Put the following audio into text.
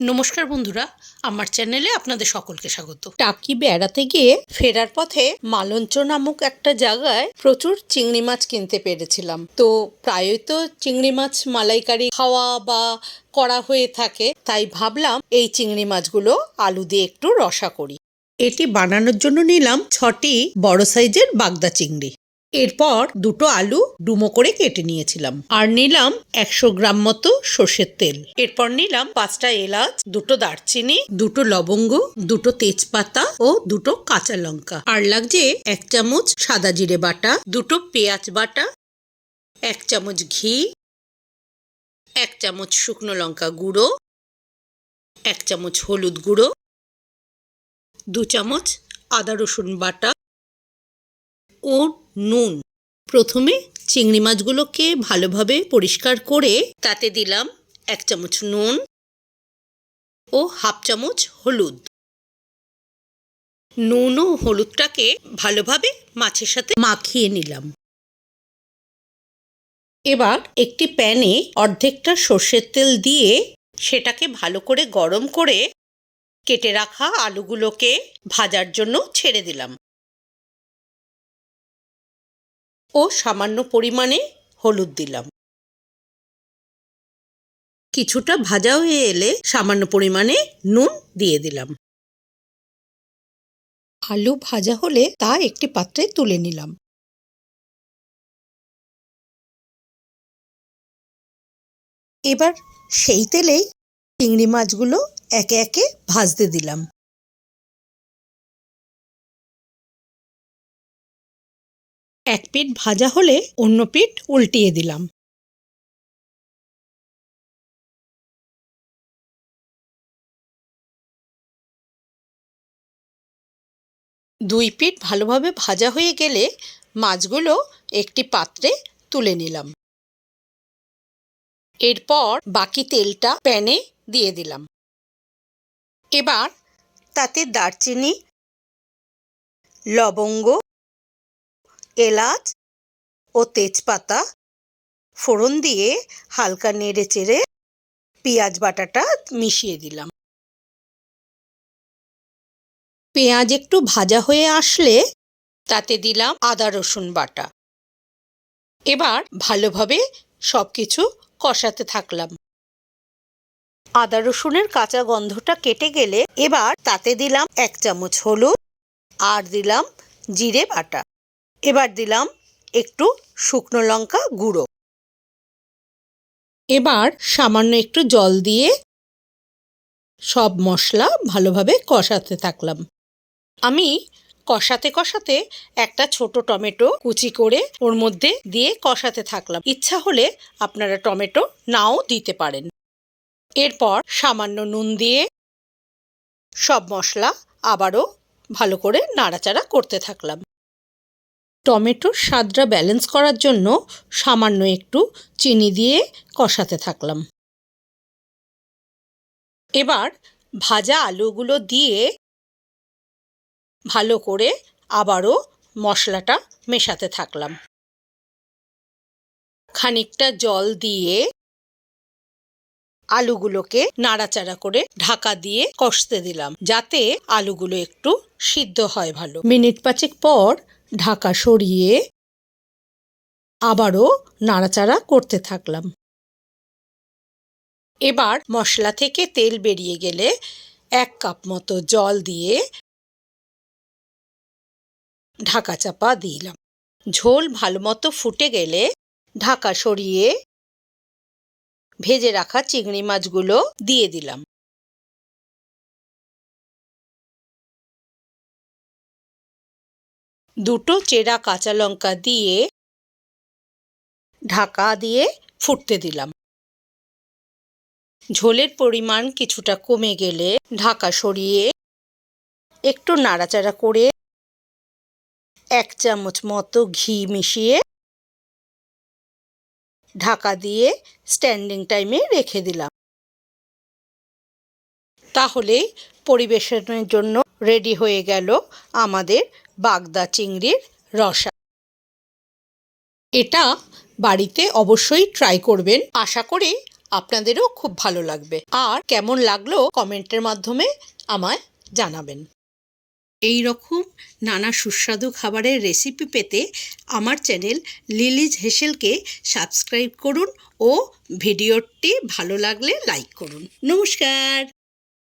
নমস্কার বন্ধুরা, আমার চ্যানেলে আপনাদের সকলকে স্বাগত। টাকি বেড়াতে গিয়ে ফেরার পথে মালঞ্চ নামক একটা জায়গায় প্রচুর চিংড়ি মাছ কিনতে পেরেছিলাম। তো প্রায়ই তো চিংড়ি মাছ মালাইকারি খাওয়া বা করা হয়ে থাকে, তাই ভাবলাম এই চিংড়ি মাছগুলো আলু দিয়ে একটু রসা করি। এটি বানানোর জন্য নিলাম ছটি বড় সাইজের বাগদা চিংড়ি। এরপর দুটো আলু ডুমো করে কেটে নিয়েছিলাম। আর নিলাম একশো গ্রাম মতো সর্ষের তেল। এরপর নিলাম পাঁচটা এলাচ, দুটো দারচিনি, দুটো লবঙ্গ, দুটো তেজপাতা ও দুটো কাঁচা লঙ্কা। আর লাগছে এক চামচ সাদা জিরে বাটা, দুটো পেঁয়াজ বাটা, এক চামচ ঘি, এক চামচ শুকনো লঙ্কা গুঁড়ো, এক চামচ হলুদ গুঁড়ো, দু চামচ আদা রসুন বাটা ও নুন। প্রথমে চিংড়ি মাছগুলোকে ভালোভাবে পরিষ্কার করে তাতে দিলাম এক চামচ নুন ও হাফ চামচ হলুদ। নুন ও হলুদটাকে ভালোভাবে মাছের সাথে মাখিয়ে নিলাম। এবার একটি প্যানে অর্ধেকটা সর্ষের তেল দিয়ে সেটাকে ভালো করে গরম করে কেটে রাখা আলুগুলোকে ভাজার জন্য ছেড়ে দিলাম। ও সামান্য পরিমাণে হলুদ দিলাম। কিছুটা ভাজা হয়ে এলে সামান্য পরিমাণে নুন দিয়ে দিলাম। আলু ভাজা হলে তা একটি পাত্রে তুলে নিলাম। এবার সেই তেলেই চিংড়ি মাছগুলো একে একে ভাজতে দিলাম। এক পিঠ ভাজা হলে অন্য পিঠ উল্টিয়ে দিলাম। দুই পিঠ ভালোভাবে ভাজা হয়ে গেলে মাছগুলো একটি পাত্রে তুলে নিলাম। এরপর বাকি তেলটা প্যানে দিয়ে দিলাম। এবার তাতে দারচিনি, লবঙ্গ এলাচ ও তেজপাতা, ফোড়ন দিয়ে হালকা নেড়ে চেড়ে পেঁয়াজ বাটাটা মিশিয়ে দিলাম। পেঁয়াজ একটু ভাজা হয়ে আসলে তাতে দিলাম আদা রসুন বাটা। এবার ভালোভাবে সব কিছু কষাতে থাকলাম। আদা রসুনের কাঁচা গন্ধটা কেটে গেলে এবার তাতে দিলাম এক চামচ হলুদ আর দিলাম জিরে বাটা। এবার দিলাম একটু শুকনো লঙ্কা গুঁড়ো। এবার সামান্য একটু জল দিয়ে সব মশলা ভালোভাবে কষাতে থাকলাম। আমি কষাতে কষাতে একটা ছোট টমেটো কুচি করে ওর মধ্যে দিয়ে কষাতে থাকলাম। ইচ্ছা হলে আপনারা টমেটো নাও দিতে পারেন। এরপর সামান্য নুন দিয়ে সব মশলা আবারও ভালো করে নাড়াচাড়া করতে থাকলাম। টমেটোর স্বাদটা ব্যালেন্স করার জন্য সামান্য একটু চিনি দিয়ে কষাতে থাকলাম। এবার ভাজা আলুগুলো দিয়ে ভালো করে আবারও মশলাটা মেশাতে থাকলাম। খানিকটা জল দিয়ে আলুগুলোকে নাড়াচাড়া করে ঢাকা দিয়ে কষতে দিলাম, যাতে আলুগুলো একটু সিদ্ধ হয় ভালো। মিনিট পাঁচেক পর ঢাকা সরিয়ে আবারও নাড়াচাড়া করতে থাকলাম। এবার মশলা থেকে তেল বেরিয়ে গেলে এক কাপ মতো জল দিয়ে ঢাকা চাপা দিলাম। ঝোল ভালো মতো ফুটে গেলে ঢাকা সরিয়ে ভেজে রাখা চিংড়ি মাছগুলো দিয়ে দিলাম। দুটো চেরা কাঁচা লঙ্কা দিয়ে ঢাকা দিয়ে ফুটতে দিলাম। ঝোলের পরিমাণ কিছুটা কমে গেলে ঢাকা সরিয়ে একটু নাড়াচাড়া করে এক চামচ মতো ঘি মিশিয়ে ঢাকা দিয়ে স্ট্যান্ডিং টাইমে রেখে দিলাম। তাহলে পরিবেশনের জন্য রেডি হয়ে গেল আমাদের বাগদা চিংড়ির রসা এটা বাড়িতে অবশ্যই ট্রাই করবেন। আশা করি আপনাদেরও খুব ভালো লাগবে। আর কেমন লাগল কমেন্টের মাধ্যমে আমায় জানাবেন। এই রকম নানা সুস্বাদু খাবারের রেসিপি পেতে আমার চ্যানেল লিলিজ হেসেলকে সাবস্ক্রাইব করুন ও ভিডিওটি ভালো লাগলে লাইক করুন। নমস্কার!